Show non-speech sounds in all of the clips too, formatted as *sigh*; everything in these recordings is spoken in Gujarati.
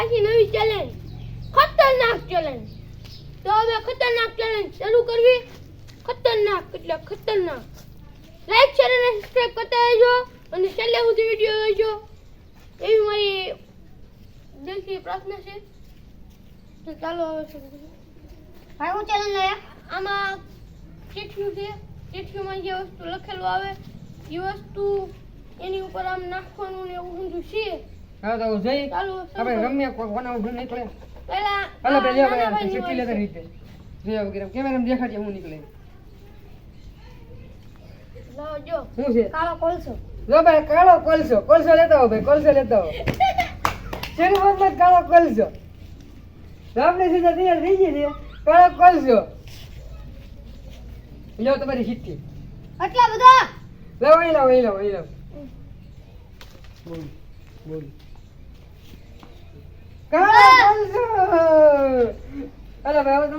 પાછી નવી ચેલેન્જ ખતરનાક ચેલેન્જ તો હવે ખતરનાક ચેલેન્જ શરૂ કરવી? ખતરનાક એટલે ખતરનાક. લાઈક શેર અને સબસ્ક્રાઇબ કરતા રહેજો અને છેલ્લે સુધી વીડિયો જોજો. એવી મારી દિલથી પ્રાર્થના છે. તો ચાલો હવે શરૂ કરીએ. ભાઈ હું ચેલેન્જ લાયા આમાં ચીઠિયું છે. ચીઠિયુંમાં જે વસ્તુ લખેલું આવે એ વસ્તુ એની ઉપર આમ નાખવાનું ને એવું ઊંધું છે. હા તો જઈ. આપણે રમ્યા કોઈ કોના ઊંધું નીકળે? પેલી લેતા રીતે જોયા વગેરે દેખાડજે હું નીકળે. શું છે? કાળો કોલસો. જો ભાઈ કાળો કોલસો. કોલસો લેતા ભાઈ કોલસો લેતા *laughs* કાળો કોલસો? આપણે સીધા તૈયાર થઈ જઈએ છે કાળો કોલસો. લો તમારી ચિઠ્ઠી આટલા બધા. લાવો અહીં લાવો અહીં લાવો અહીં લાવો. બોલ. અરે ભાઈ તમારે બધો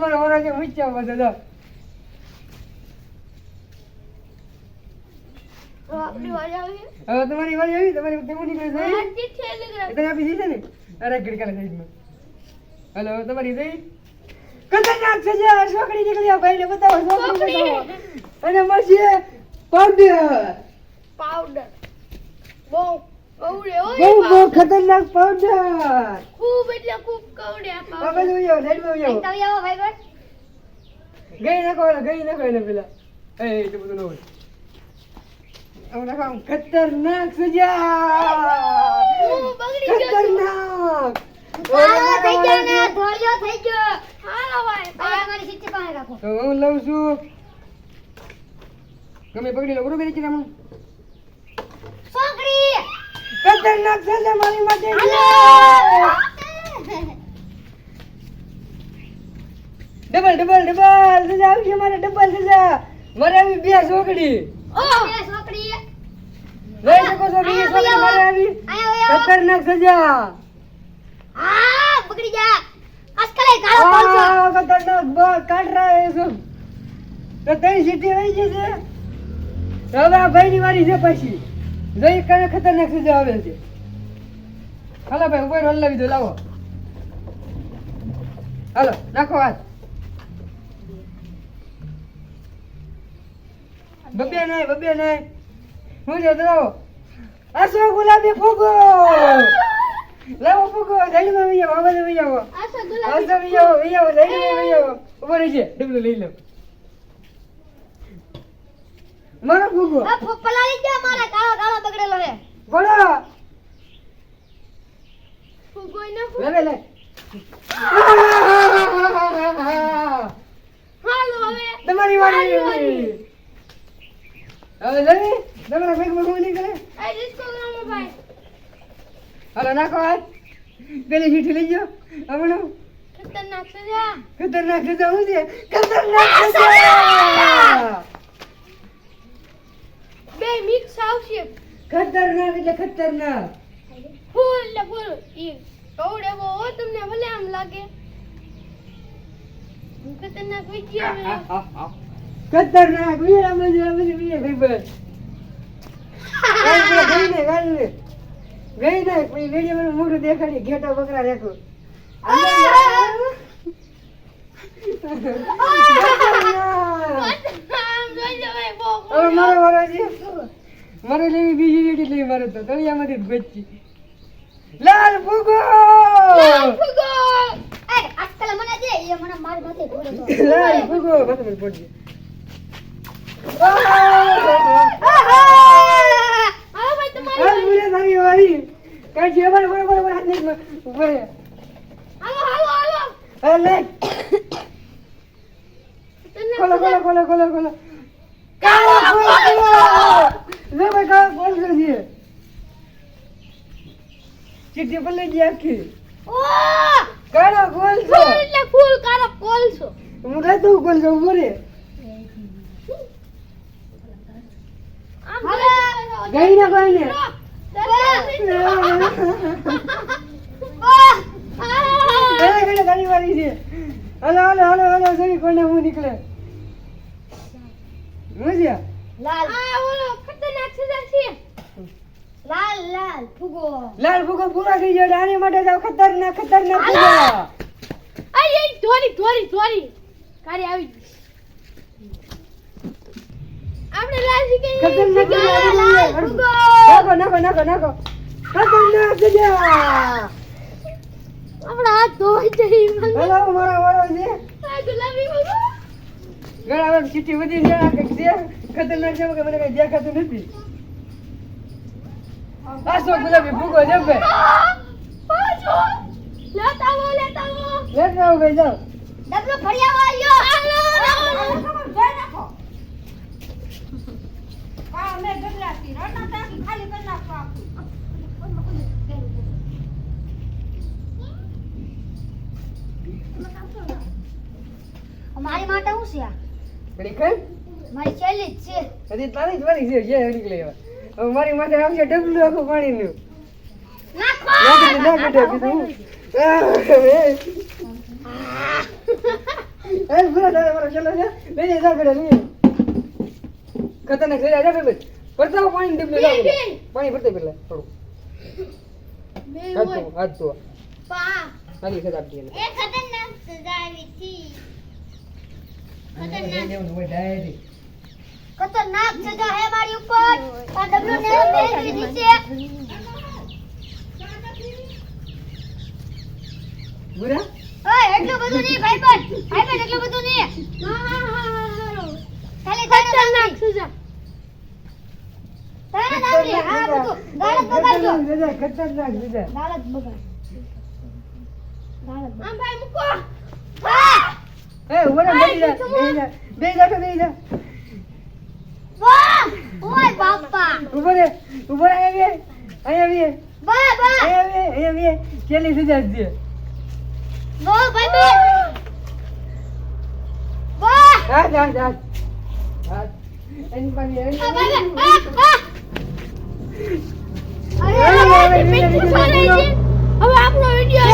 હવે વારી આવી તમારી આપી દીધી ને અરે ગડકાલે સાઈડમાં હલો તમારી જઈ ખતરનાક છે જે છોકરી નીકળી ભાઈ ભાઈને બતાવો છોકરી છોકરી. અને મળશે પાવડર પાવડર બહુ બહુ બહુ. ખતરનાક પાવડર ખૂબ એટલે ખૂબ કવડ્યા પાવડર બાજુ આવો સાઈડમાં આવો તમે આવો ભાઈ બસ. ગઈ નાખો એને ગઈ નાખો એને પેલા. એ એટલું બધું ન હોય. આમ નાખો ખતરનાક સજા. ખતરનાક. હું લઉં છું. ગમે પકડી લો બરોબર છે ખતરનાક સજા મારી માટે? ડબલ ડબલ ડબલ સજા આવશે મારે ડબલ સજા મારે આવી બે લઈ શકો છો મારે આવી. ખતરનાક સજા આ બગડી જા અસકલે કાળો કોલસો આ ખતરનાક બસ કાઢ રહા હે તો તઈ સીટી વહી જશે? હવે આ ભાઈની વારી છે પછી. જોઈ કને ખતરનાક સજા આવે છે? હાલો ભાઈ ઉપર હલાવી દો લાવો. હાલો નાખો હાથ. બબે નહીં બબે નહીં હું જો લાવો. આસો ગુલાબી ફૂગો? લાવો ફૂગો સાઈડમાં વહી આવો આવાજ વિયાવો. આવો ગુલાબી આસો વિયાવો વિયાવો વહી આવો વિયાવો. ઉપર છે ડબલું લઈ લો. મારો ફૂગો. આ ફોપલા લઈ ગયા મારા કાળો કાળો બગડેલો હે. બોલો. ફૂગોય ના ફૂગ. લે. હાલો હવે. તમારી વારી હવે. લઈ તમારા બેગમાં નીકળે. આ ડિસ્કો ગ્રામો ભાઈ. હાલો નાખો હાથ. પેલી ચીઠી લઈ જાઓ. હમણાં. ખતરનાક સજા ખતરનાક સજા શું છે? ખતરનાક સજા બે મિક્સ આવશે ખતરનાક એટલે ખતરનાક ફૂલ એટલે ફૂલ ઈ કવડે એવો હોય તમને ભલે આમ લાગે ખતરનાક વિજય ખતરનાક વીરા મજા મજા વીરા ભાઈ બસ ગઈ ને ગઈ ને ગઈ ને પછી વેડિયો મને મોઢું દેખાડી ઘેટા બકરા રાખો મારો છે મારે લેવી બીજી રેડી લેવી મારે તો. તળિયામાંથી જ ગોચી. લાલ ફુગો ફૂગો એ અસકલે મને દે એ મને મારી માથે ઘોડે તો. લાલ ફુગો માથે પર પડજે. હાલો ભાઈ તમારી છે બરાબર બરાબર બરાબર હાથ નહીં ઉપર હાલો હાલો હાલો હાલ લે ખતરનાક ખોલો ખોલો સજા. ખોલો ખોલો ખોલો કાળો કોલસો લે ભાઈ કાળો કોલસો છે ગયા આખી! કાળો કોલસો છો? એટલે ફૂલ કાળો છો. હું રહેતો કોલસો ઊભો રે આમ હાલો. ગઈ ના કોઈ ને. ઘરે ઘરે ઘણી વારી છે. હાલો હાલો હાલો હાલો સરી કોને હું નીકળે? મજા? લાલ આ ઓલો ખતરનાક સજા છે લાલ લાલ ફુગો લાલ ફૂગો પૂરો થઈ ગયો રાણી માટે તો ખતરનાક ખતરનાક ફુગો આઈ ધોરી ધોરી ધોરી. કારી આવી. આપણે લાલ સિક્કા ખતરનાક ફૂગો લાલ ફૂગો. નાખો નાખો નાખો નાખો. ખતરનાક સજા આપણા હાથ ધોઈ જઈ હેલો. મારો વાળો છે. આ ગુલાબી ફુગો વાર ચીઠી વધી છે કંઈક ખતરનાક છે કે મને કઈ દેખાતું નથી. આ સો ગુલાબી ફૂગો છે ભાઈ પાછો! લેતા આવો લેતા આવો. લેતા આવો ભાઈ જાઓ. ડબલો ફળિયામાં આવ્યો આલો જોઈ નાખો. મારી માટે શું છે આ? મારી છેલ્લી જ છે. હજી તારી જ વારી છે જે નીકળે એવા મારી માથે આવશે ડબલું આખું પાણીનું. નાખો! દે નાખી દે ખતરનાક થઈ જાય બેટા પડતા પાણી ડબલું પાણી ભરતે પેલા થોડું. હાથ હોય. ધો હાથ ધો પા. હાલી ખત આપી એને એ ખતરનાક સજા આવી હતી. ખતરનાક. સજા હે મારી ઉપર. આ ડબલો ને મે દીધી છે. બુરા? ઓય એટલું બધું નહીં ભાઈ પણ. ભાઈ પણ એટલું બધું નહીં. હા હા હા હા ખાલી તારે ખતરનાક સજા. તારે નાખી હા બધું. ગાળત બગાડજો. ખતરનાક ખતરનાક બીજા ગાળત બગાડ. ગાળત આમ ભાઈ મૂકો. બગાડ એ ઊભા રહો, બેસી જા બેસી જા બેસી જા. ઓય બાપા ઊભો રે ઊભો રે અહીંયા બે અહીંયા બે બા બા અહીંયા બે અહીંયા બે છેલ્લી સજા જ છે વો ભાઈબંધ વાહ હાથ હાથ હાથ હાથ એની પાસે એની પાસે. અરે, હવે આપણો વિડિયો